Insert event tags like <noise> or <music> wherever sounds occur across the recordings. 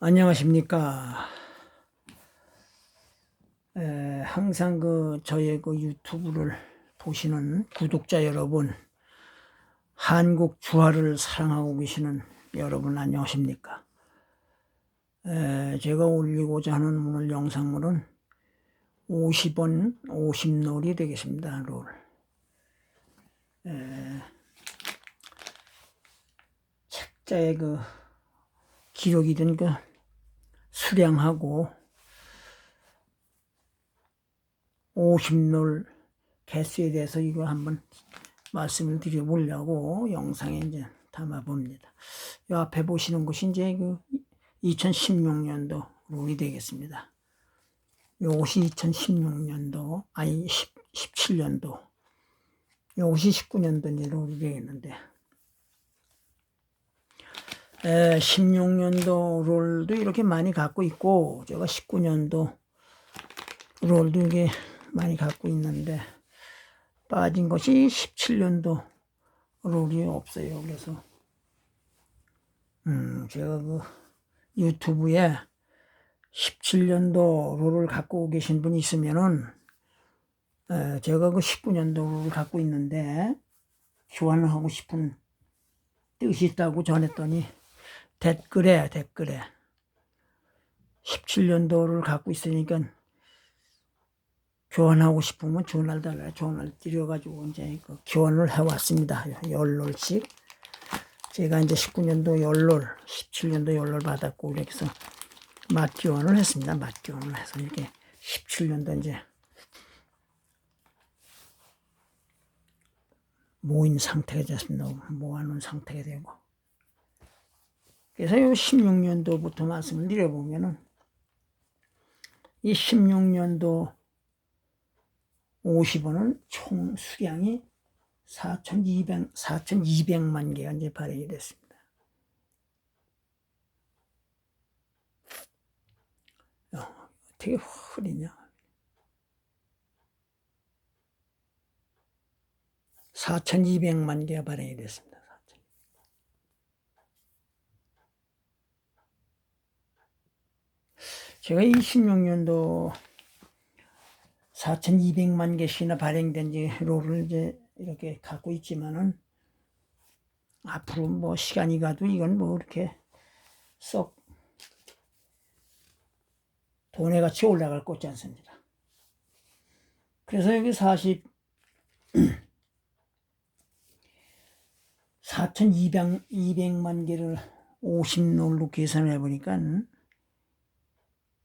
안녕하십니까. 에, 항상 그 저의 그 유튜브를 보시는 구독자 여러분, 한국 주화를 사랑하고 계시는 여러분 안녕하십니까. 에, 제가 올리고자 하는 오늘 영상물은 50원 50롤이 되겠습니다. 롤. 에, 책자의 그 기록이 된그 수량하고 50롤 개수에 대해서 이거 한번 말씀을 드려보려고 영상에 이제 담아봅니다. 이 앞에 보시는 것이 이제 그 2016년도 롤이 되겠습니다. 요것이 2016년도, 아니 10, 17년도, 요것이 19년도 이제 롤이 되겠는데, 에, 16년도 롤도 이렇게 많이 갖고 있고, 제가 19년도 롤도 이게 많이 갖고 있는데, 빠진 것이 17년도 롤이 없어요. 그래서, 음, 제가 그 유튜브에 17년도 롤을 갖고 계신 분이 있으면은, 에, 제가 그 19년도 롤을 갖고 있는데, 교환을 하고 싶은 뜻이 있다고 전했더니, 댓글에, 댓글에, 17년도를 갖고 있으니까, 교환하고 싶으면 전화를 달라 전화를 드려가지고 이제 그 교환을 해왔습니다. 열롤씩. 제가 이제 19년도 열롤, 17년도 열롤 받았고, 그래서 맞교환을 했습니다. 맞교환을 해서 이렇게 17년도 이제 모인 상태가 됐습니다. 모아놓은 상태가 되고. 그래서 이 16년도부터 말씀을 드려보면은 이 16년도 50원은 총 수량이 4,200, 4,200만 개가 이제 발행이 됐습니다. 야, 어떻게 흐리냐. 4,200만 개가 발행이 됐습니다. 4,200. 제가 26년도 4,200만 개씩이나 발행된 지 롤을 이제 이렇게 갖고 있지만은 앞으로 뭐 시간이 가도 이건 뭐 이렇게 썩 돈의 가치 올라갈 것 같지 않습니다. 그래서 여기 40 4,200 200만 개를 50롤로 계산을 해보니까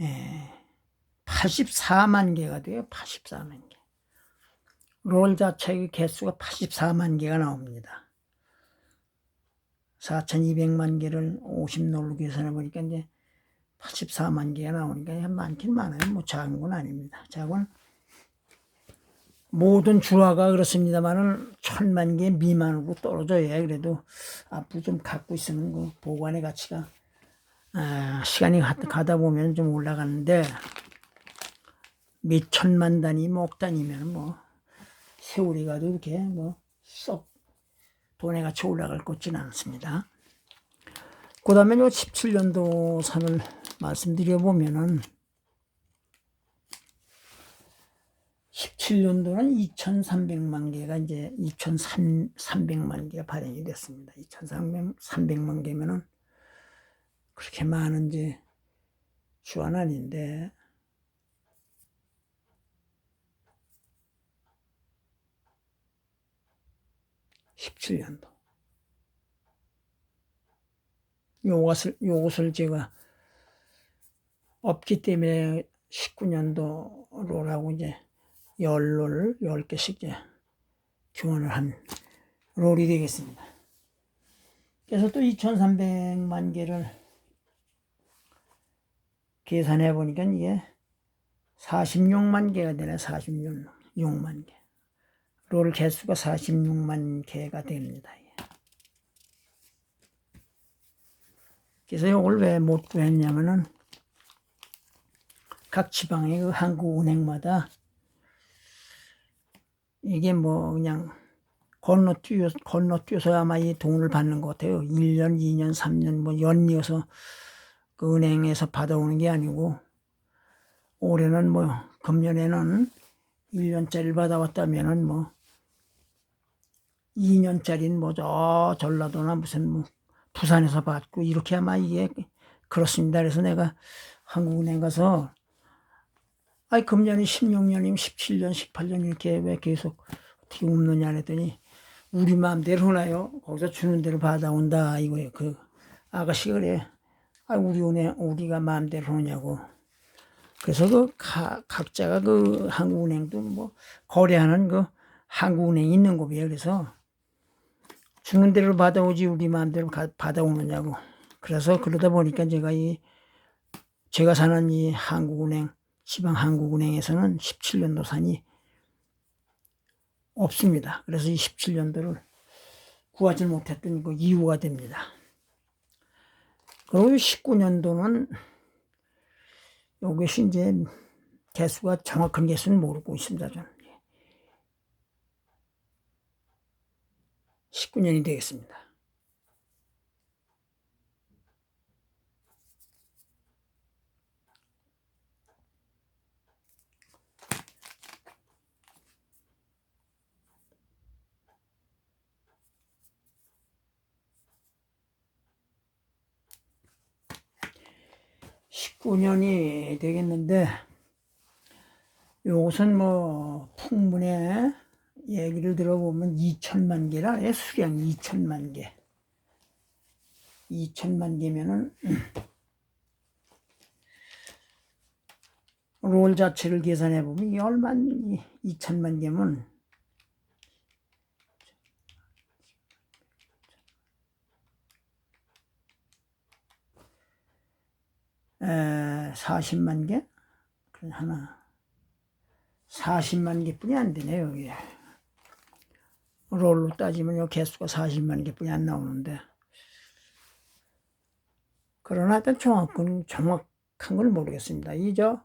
예, 84만 개가 돼요. 84만 개. 롤 자체의 개수가 84만 개가 나옵니다. 4,200만 개를 50롤로 계산해 보니까 이제 84만 개가 나오니까 많긴 많아요. 뭐 작은 건 아닙니다. 작은 모든 주화가 그렇습니다만은 천만 개 미만으로 떨어져야 그래도 앞으로 좀 갖고 있으면 그 보관의 가치가 아, 시간이 가다 보면 좀 올라가는데 몇 천만 단위, 뭐억 단위면 뭐 세월이 가도 이렇게 뭐 썩 돈의 가치 올라갈 것 같지는 않습니다. 그 다음에 요 17년도 산을 말씀드려 보면은 17년도는 2,300만 개가 이제 2,300만 개가 발행이 됐습니다. 2,300만 개면은 그렇게 많은 이제 주안 아닌데 17년도. 요것을, 요것을 제가 없기 때문에 19년도로라고 이제 열롤 10개씩 이제 교환을 한 롤이 되겠습니다. 그래서 또 2,300만 개를 계산해 보니까 이게 46만 개가 되네, 46만 개. 롤 개수가 46만 개가 됩니다. 그래서 이걸 왜 못 구했냐면은 각 지방의 그 한국은행마다 이게 뭐 그냥 건너뛰어, 건너뛰어서 아마 이 돈을 받는 것 같아요. 1년, 2년, 3년 뭐 연이어서 그 은행에서 받아오는 게 아니고 올해는 뭐 금년에는 1년짜리를 받아왔다면은 뭐 2년짜리는 뭐저 전라도나 무슨 뭐 부산에서 받고 이렇게 아마 이게 그렇습니다. 그래서 내가 한국은행 가서 아이 금년이 16년이면 17년, 18년 이렇게 왜 계속 어떻게 없느냐 했더니 우리 마음대로 하나요? 거기서 주는 대로 받아온다 이거예요. 그 아가씨가 그래. 아 우리 은행 우리가 마음대로 하냐고. 그래서 그 가, 각자가 그 한국은행도 뭐 거래하는 그 한국은행이 있는 거예요. 그래서 주는 대로 받아오지 우리 마음대로 가- 받아오느냐고. 그래서 그러다 보니까 제가 이 제가 사는 이 한국은행 지방 한국은행에서는 17년도 산이 없습니다. 그래서 이 17년도를 구하지 못했던 그 이유가 됩니다. 그리고 19년도는 요것이 이제 개수가 정확한 개수는 모르고 있습니다. 저는. 19년이 되겠습니다. 년이 되겠는데 요것은 뭐 풍문에 얘기를 들어보면 2천만 개라 해 수량 2천만 개. 2천만 개면은 <clears throat> 롤 자체를 계산해 보면 얼마 2천만 개면 에, 40만 개? 그래 하나 40만 개뿐이 안 되네요 이게 롤로 따지면 요 개수가 40만 개뿐이 안 나오는데 그러나 일단 정확한 정확한 걸 모르겠습니다. 이 저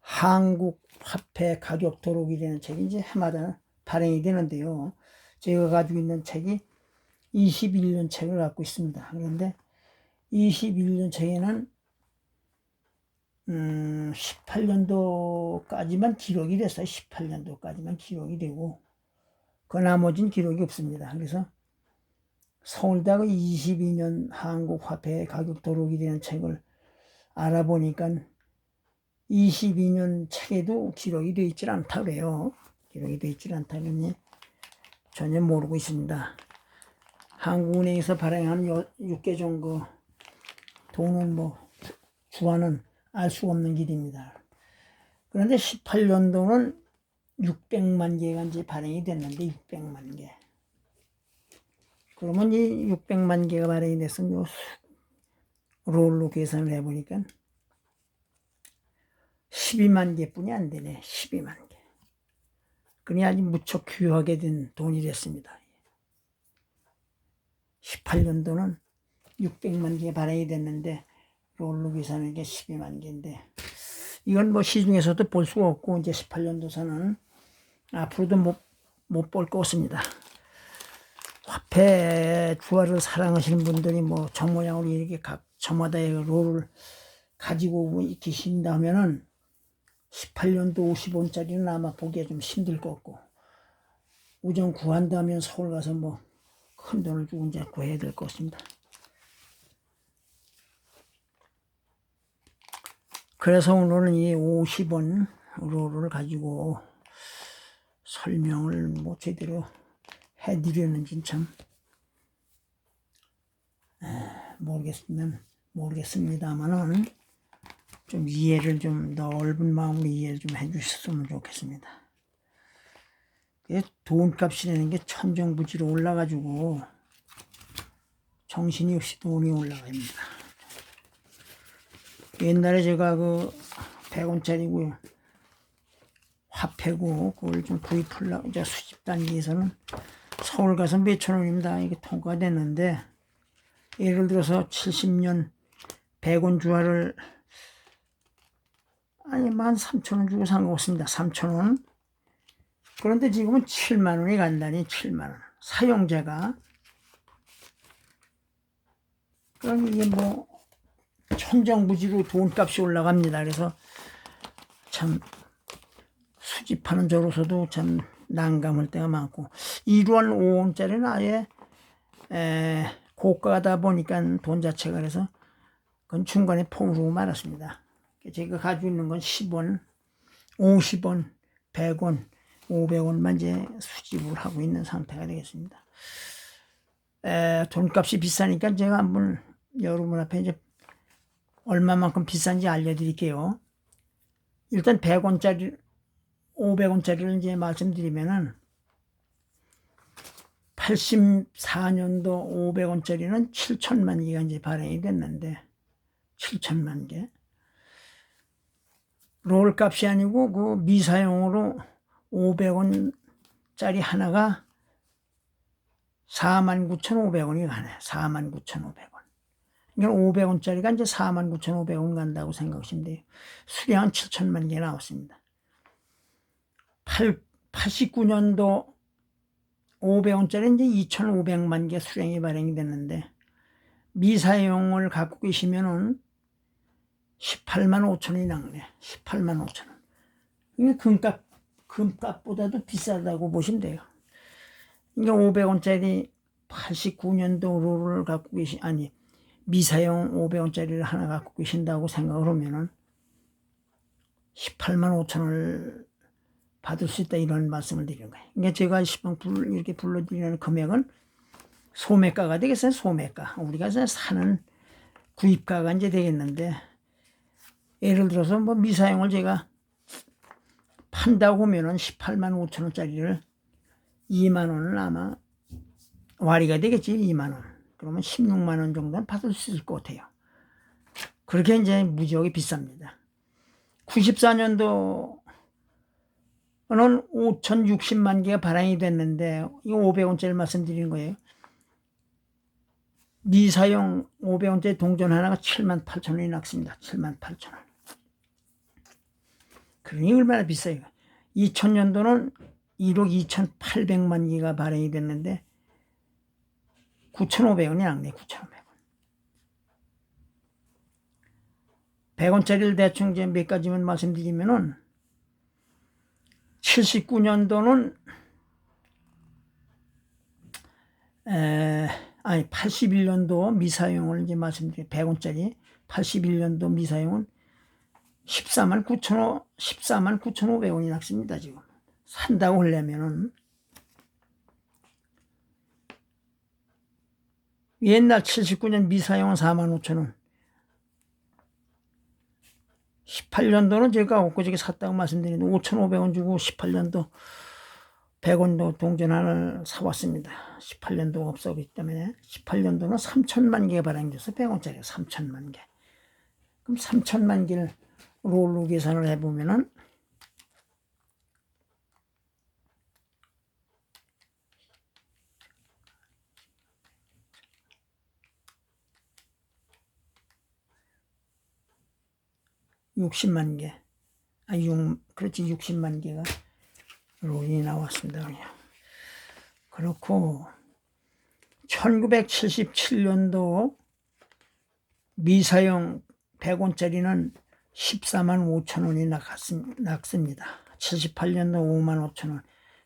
한국 화폐 가격 도록이라는 책이 이제 해마다 발행이 되는데요. 제가 가지고 있는 책이 21년 책을 갖고 있습니다. 그런데 21년 책에는 음, 18년도까지만 기록이 됐어요. 18년도까지만 기록이 되고 그 나머지는 기록이 없습니다. 그래서 서울대학의 22년 한국 화폐 가격 도록이 되는 책을 알아보니까 22년 책에도 기록이 되어 있질 않다 그래요. 기록이 되어 있질 않다 그러니 전혀 모르고 있습니다. 한국은행에서 발행한 6개 정도 돈은 뭐 주화는 알 수 없는 길입니다. 그런데 18년도는 600만 개가 이제 발행이 됐는데 600만 개. 그러면 이 600만 개가 발행이 됐으면 요 롤로 계산을 해보니까 12만 개뿐이 안 되네. 12만 개. 그니 아주 무척 귀하게 된 돈이 됐습니다. 18년도는 600만 개 발행이 됐는데 롤로 계산하는 게 12만 개인데 이건 뭐 시중에서도 볼 수가 없고 이제 18년도서는 앞으로도 못 못 볼 것 같습니다. 화폐 주화를 사랑하시는 분들이 뭐 정모양으로 이렇게 각 저마다의 롤을 가지고 계신다면은 18년도 50원짜리는 아마 보기가 좀 힘들 것 같고 우정 구한다면 서울 가서 뭐 큰 돈을 주고 이제 구해야 될 것 같습니다. 그래서 오늘은 이 50원 롤을 가지고 설명을 뭐 제대로 해드리는지 참 모르겠으면 모르겠습니다만은 좀 이해를 좀 넓은 마음으로 이해를 좀 해주셨으면 좋겠습니다. 돈값이라는 게 천정부지로 올라가지고 정신이 없이 돈이 올라갑니다. 옛날에 제가 그 100원짜리고 화폐고 그걸 좀 구입하려고 이제 수집 단계에서는 서울 가서 몇천 원입니다. 이게 통과됐는데 예를 들어서 70년 100원 주화를 아니 만 3천 원 주고 산 거 없습니다. 3천 원. 그런데 지금은 7만 원이 간다니 7만 원. 사용자가 그럼 이게 뭐 천정부지로 돈값이 올라갑니다. 그래서 참 수집하는 저로서도 참 난감할 때가 많고 1원 5원짜리는 아예 에, 고가다 보니까 돈 자체가 그래서 그건 중간에 포르고 말았습니다. 제가 가지고 있는 건 10원, 50원, 100원, 500원만 이제 수집을 하고 있는 상태가 되겠습니다. 에, 돈값이 비싸니까 제가 한번 여러분 앞에 이제 얼마만큼 비싼지 알려드릴게요. 일단 100원짜리, 500원짜리를 이제 말씀드리면은 84년도 500원짜리는 7천만 개가 이제 발행이 됐는데 7천만 개. 롤 값이 아니고 그 미사용으로 500원짜리 하나가 49,500원이 가네. 49,500원. 그러니까 500원짜리가 이제 49,500원 간다고 생각하시면 돼요. 수량은 7천만 개 나왔습니다. 8, 89년도 500원짜리 이제 2,500만 개 수량이 발행이 됐는데 미사용을 갖고 계시면은 18만 5천 원이 나오네. 18만 5천 원. 이게 금값, 금값보다도 비싸다고 보시면 돼요. 이게 500원짜리 89년도를 갖고 계시, 아니, 미사용 500원짜리를 하나 갖고 계신다고 생각을 하면은 18만 5천 원을 받을 수 있다 이런 말씀을 드리는 거예요. 그러니까 제가 시방 불, 이렇게 불러드리는 금액은 소매가가 되겠어요. 소매가. 우리가 사는 구입가가 이제 되겠는데 예를 들어서 뭐 미사용을 제가 판다고 하면은 18만 5천 원짜리를 2만 원은 아마 와리가 되겠지 2만 원. 그러면 16만 원 정도는 받을 수 있을 것 같아요. 그렇게 이제 무지하게 비쌉니다. 94년도 는 5,060만 개가 발행이 됐는데 이거 500원짜리 말씀드리는 거예요. 미사용 500원짜리 동전 하나가 7만 8천 원이 났습니다. 7만 8천 원. 그러니 얼마나 비싸요. 2000년도는 1억 2,800만 개가 발행이 됐는데 9,500원이 났네. 9,500원. 100원짜리를 대충 이제 몇 가지만 말씀드리면은 79년도는 에, 아니 81년도 미사용을 이제 말씀드린 100원짜리 81년도 미사용은 14만 9천 원 14만 9,500원이 났습니다 지금 산다고 하려면은 옛날 79년 미사용은 4만 5천 원 18년도는 제가 엊그저께 샀다고 말씀드리는데 5,500원 주고 18년도 100원도 동전 하나를 사왔습니다. 18년도가 없어기 때문에 18년도는 3천만 개가 발행돼서 100원짜리 3천만 개. 그럼 3천만 개를 롤로 계산을 해보면은 60만 개. 아, 6, 그렇지, 60만 개가 롤이 나왔습니다. 그냥. 그렇고, 1977년도 미사용 100원짜리는 14만 5천 원이 낙습니다. 78년도 5만 5천 원.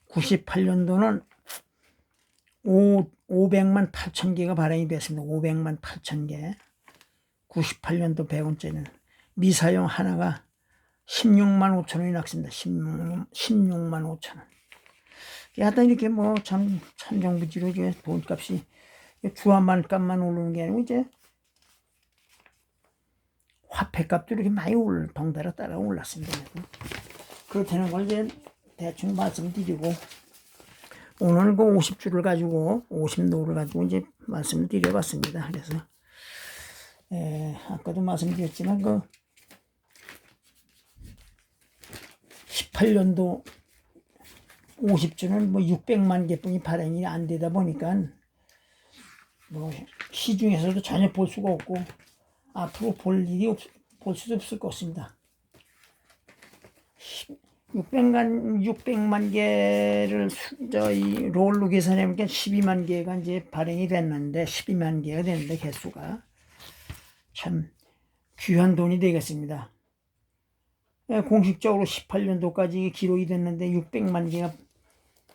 98년도는 5, 500만 8천 개가 발행이 됐습니다. 500만 8천 개. 98년도 100원짜리는 미사용 하나가 16만 5천 원이 낙습니다. 16, 16만 5천 원. 하여튼 이렇게 뭐참 천정부지로 이게 돈값이 주한만 값만 오르는 게 아니고 이제 화폐값도 이렇게 많이 올, 덩달아 따라 올랐습니다. 그렇다는 걸 이제 대충 말씀드리고 오늘 그 50주를 가지고 50노를 가지고 이제 말씀을 드려봤습니다. 그래서 에, 아까도 말씀드렸지만 그 18년도 50주는 뭐 600만 개뿐이 발행이 안 되다 보니까 뭐 시중에서도 전혀 볼 수가 없고 앞으로 볼 일이 없, 볼 수도 없을 것 같습니다. 600만 600만 개를 저희 롤로 계산해 보니까 12만 개가 이제 발행이 됐는데 12만 개가 됐는데 개수가 참 귀한 돈이 되겠습니다. 예, 공식적으로 18년도까지 기록이 됐는데 600만 개가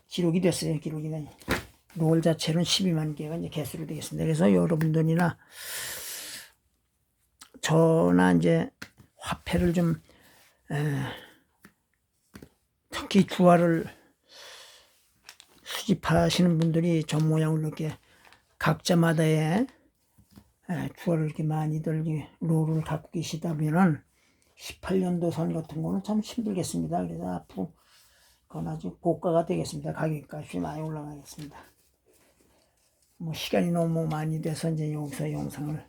기록이 됐어요. 기록이 된. 롤 자체는 12만 개가 이제 개수로 되겠습니다. 그래서 여러분들이나 저나 이제 화폐를 좀 에, 특히 주화를 수집하시는 분들이 저 모양으로 이렇게 각자마다의 에, 주화를 이렇게 많이들 롤을 갖고 계시다면은 18년도 선 같은 거는 참 힘들겠습니다. 그래서 앞으로 그건 아주 고가가 되겠습니다. 가격값이 많이 올라가겠습니다. 뭐 시간이 너무 많이 돼서 이제 여기서 영상을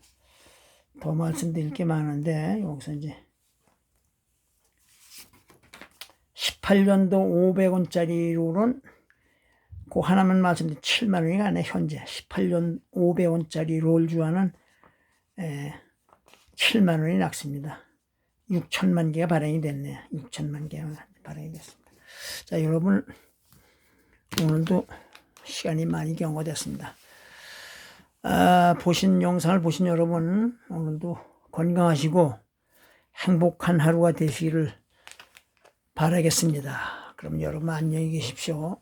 더 말씀드릴 게 많은데 여기서 이제 18년도 500원짜리 롤은 그 하나만 말씀드린 7만 원이 아니라 현재 18년 500원짜리 롤 주화는 에, 7만 원이 낙습니다. 6천만 개가 발행이 됐네요. 6천만 개가 발행이 됐습니다. 자, 여러분 오늘도 시간이 많이 경과됐습니다. 아, 보신 영상을 보신 여러분 오늘도 건강하시고 행복한 하루가 되시기를 바라겠습니다. 그럼 여러분 안녕히 계십시오.